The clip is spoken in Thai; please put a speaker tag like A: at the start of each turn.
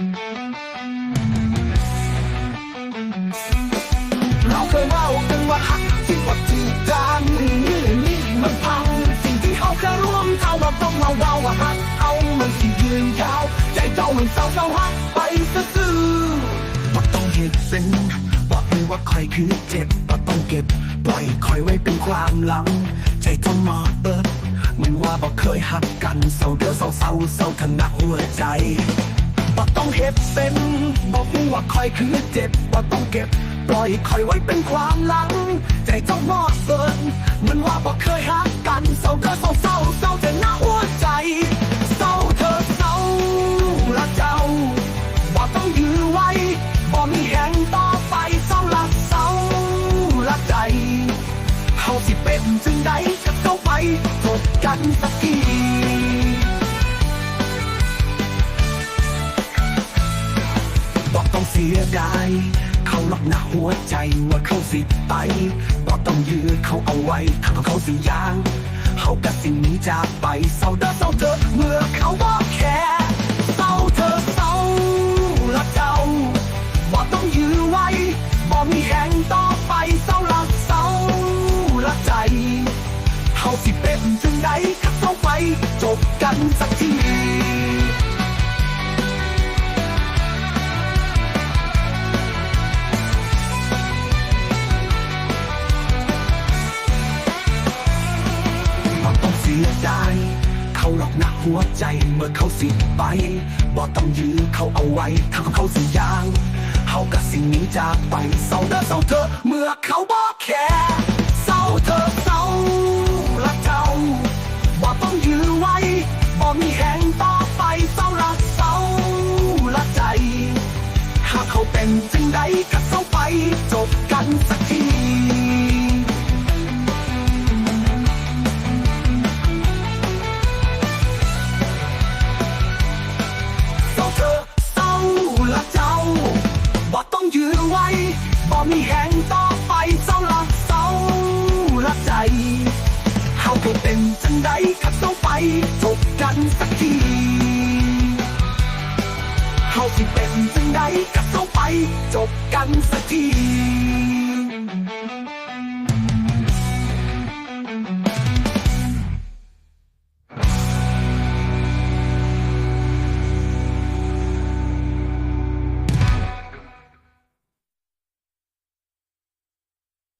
A: เราเคยเล่ากันว่าหักที่วัดที่ดังนี่มันพัง สิ่งที่เขาเคยร่วมเท่าเราต้องเมาเล่าว่าหักเอามันที่ยืนยาว ใจเจ้ามันเศร้าเศร้าหักไปซื่อๆบ่ต้องเหตุเป็นบอกเลยว่าใครคือเจ็บบ่ต้องเก็บ ปล่อยคอยไว้เป็นความหลัง ใจเจ้ามาเปิดเหมันว่าบ่เคยหักกันเศร้าเดือเศร้าเศร้าเศร้าทนักหัวใจ บ่ต้องเฮ็ดเป็นบอกว่าคอยคือเจ็บบ่ต้องเก็บ ปล่อยคอยไว้เป็นความหลัง ใจเจ้ามอดเบินเหมันว่าบ่เคยหักกันเศร้าเธอเศร้าเศร้าเศร้าแต่หน้าหัวใจเศร้าเธอเศร้าละเจ้าบ่ต้องยื้อไว้บ่มีแห่งต่อไปเศร้าละเศร้าละใจเฮาสิเป็นจึงใดกับเขาไปจบกันสักที สียดายเขาล็อกหน้าหัวใจว่าเขาสิไปบอกต้องยื้อเขาเอาไว้ถ้าเขาสิยางเขากับสิ่งนี้จากไปเศร้าเด้อเศร้าเธอเมื่อเขาบอกแค่เศร้าเธอเศร้าละเจ้าบอกต้องยื้อไว้บอกมีแห่งต่อไปเศร้าละเศร้าละใจเขาสิเป็นจึงใดกับเขาไปจบกันสักที เขาหลอกหน้าหัวใจเมื่อเขาสิไปบ่ต้องยื้อเขาเอาไว้ถ้าเขาสิยางเขากับสิ่งนี้จากไปเศร้าเด้อเศร้าเธอ เมื่อเขาบอกแค่เศร้าเธอเศร้าละเจ้าบ่ต้องยื้อไว้บ่มีแห่งต่อไปเศร้าละเศร้าละใจหากเขาเป็นจึงใดกับเขาไปจบกันสักที มีแหงต่อไปเจ้าละเศร้าละใจเฮาก็เป็นจังใดขับเศร้าไปจบกันสักทีเฮาสิเป็นจังใดขับเศร้าไปจบกันสักที